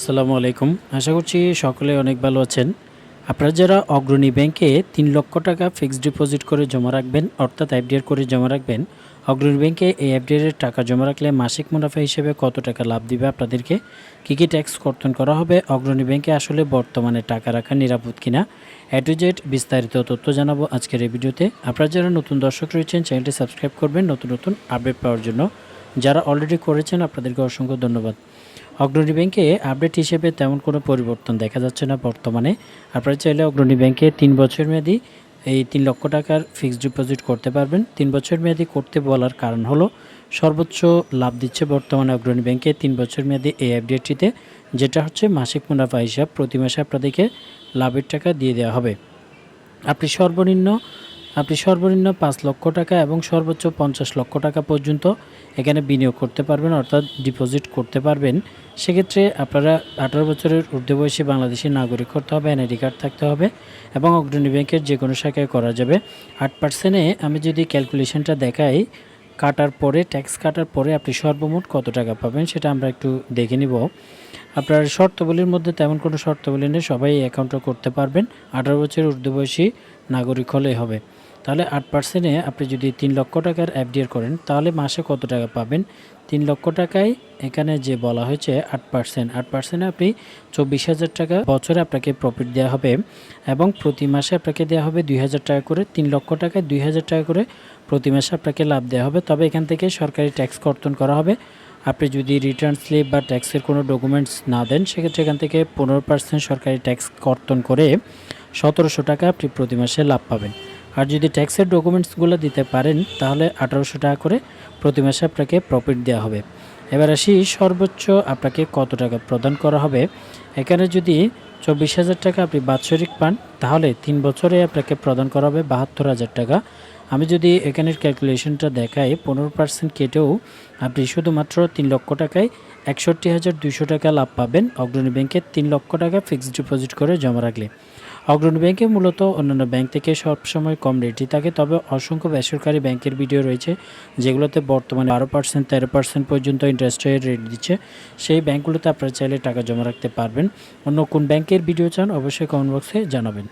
আসসালামু আলাইকুম। আশা করছি সকলে অনেক ভালো আছেন। আপনারা যারা অগ্রণী ব্যাংকে তিন লক্ষ টাকা ফিক্সড ডিপোজিট করে জমা রাখবেন, অর্থাৎ এফডিআর করে জমা রাখবেন, অগ্রণী ব্যাংকে এই এফডিআর এর টাকা জমা রাখলে মাসিক মুনাফা হিসেবে কত টাকা লাভ দিবে আপনাদেরকে? কী কী ট্যাক্স কর্তন করা হবে? অগ্রণী ব্যাংকে আসলে বর্তমানে টাকা রাখা নিরাপদ কিনা? এ বিস্তারিত তথ্য জানাব আজকের এই ভিডিওতে। আপনারা যারা নতুন দর্শক রয়েছেন, চ্যানেলটি সাবস্ক্রাইব করবেন নতুন নতুন আপডেট পাওয়ার জন্য। যারা অলরেডি করেছেন, আপনাদেরকে অসংখ্য ধন্যবাদ। অগ্রণী ব্যাংকে আপডেট হিসেবে তেমন কোনো পরিবর্তন দেখা যাচ্ছে না বর্তমানে। আপনারা চাইলে অগ্রণী ব্যাংকে তিন বছর মেয়াদি এই তিন লক্ষ টাকার ফিক্সড ডিপোজিট করতে পারবেন। তিন বছর মেয়াদি করতে বলার কারণ হলো, সর্বোচ্চ লাভ দিচ্ছে বর্তমানে অগ্রণী ব্যাংকে তিন বছর মেয়াদি এই এফডিআরটিতে যেটা হচ্ছে মাসিক মুনাফা হিসাব। প্রতি মাসে আপনাদেরকে লাভের টাকা দিয়ে দেওয়া হবে। আপনি সর্বনিম্ন আপনি সর্বনিম্ন পাঁচ লক্ষ টাকা এবং সর্বোচ্চ পঞ্চাশ লক্ষ টাকা পর্যন্ত এখানে বিনিয়োগ করতে পারবেন, অর্থাৎ ডিপোজিট করতে পারবেন। সেক্ষেত্রে আপনারা আঠারো বছরের ঊর্ধ্ব বয়সী বাংলাদেশি নাগরিক করতে হবে, এনআইডি কার্ড থাকতে হবে এবং অগ্রণী ব্যাংকের যে কোনো শাখায় করা যাবে। আট পার্সেন্টে আমি যদি ক্যালকুলেশনটা দেখাই, কাটার পরে ট্যাক্স কাটার পরে আপনি সর্বমোট কত টাকা পাবেন সেটা আমরা একটু দেখে নিব। আপনার শর্তাবলীর মধ্যে তেমন কোনো শর্তাবলী নেই, সবাই এই অ্যাকাউন্টটা করতে পারবেন। আঠারো বছরের ঊর্ধ্ব বয়সী নাগরিক হলেই হবে। তাহলে আট পার্সেন্টে আপনি যদি তিন লক্ষ টাকার এফডিআর করেন, তাহলে মাসে কত টাকা পাবেন? তিন লক্ষ টাকায় এখানে যে বলা হয়েছে আট পার্সেন্ট আট পার্সেন্টে আপনি চব্বিশ হাজার টাকা বছরে আপনাকে প্রফিট দেওয়া হবে এবং প্রতি মাসে আপনাকে দেওয়া হবে দুই হাজার টাকা করে। তিন লক্ষ টাকায় দুই হাজার টাকা করে প্রতি মাসে আপনাকে লাভ দেওয়া হবে। তবে এখান থেকে সরকারি ট্যাক্স কর্তন করা হবে। আপনি যদি রিটার্ন স্লিপ বা ট্যাক্সের কোনো ডকুমেন্টস না দেন, সেক্ষেত্রে এখান থেকে পনেরো পার্সেন্ট সরকারি ট্যাক্স কর্তন করে সতেরোশো টাকা আপনি প্রতি মাসে লাভ পাবেন। আর যদি ট্যাক্সের ডকুমেন্টসগুলো দিতে পারেন, তাহলে আঠারোশো টাকা করে প্রতি মাসে আপনাকে প্রফিট দেওয়া হবে। এবার আসি, সর্বোচ্চ আপনাকে কত টাকা প্রদান করা হবে? এখানে যদি চব্বিশ হাজার টাকা আপনি বাৎসরিক পান, তাহলে তিন বছরে আপনাকে প্রদান করা হবে বাহাত্তর হাজার টাকা। আমি যদি এখানের ক্যালকুলেশনটা দেখাই, পনেরো পার্সেন্ট কেটেও আপনি শুধুমাত্র তিন লক্ষ টাকায় একষট্টি হাজার দুশো টাকা লাভ পাবেন। অগ্রণী ব্যাংকে তিন লক্ষ টাকা ফিক্সড ডিপোজিট করে জমা রাখলে। অগ্রণী ব্যাংকে মূলত অন্যান্য ব্যাংক থেকে সবসময় কম রেটই থাকে, তবে অসংখ্য বেসরকারি ব্যাংকের ভিডিও রয়েছে, যেগুলোতে বর্তমানে বারো পার্সেন্ট তেরো পার্সেন্ট পর্যন্ত ইন্টারেস্ট রেট দিচ্ছে। সেই ব্যাংকগুলোতে আপনারা চাইলে টাকা জমা রাখতে পারবেন। অন্য কোন ব্যাংকের ভিডিও চান, অবশ্যই কমেন্ট বক্সে জানাবেন।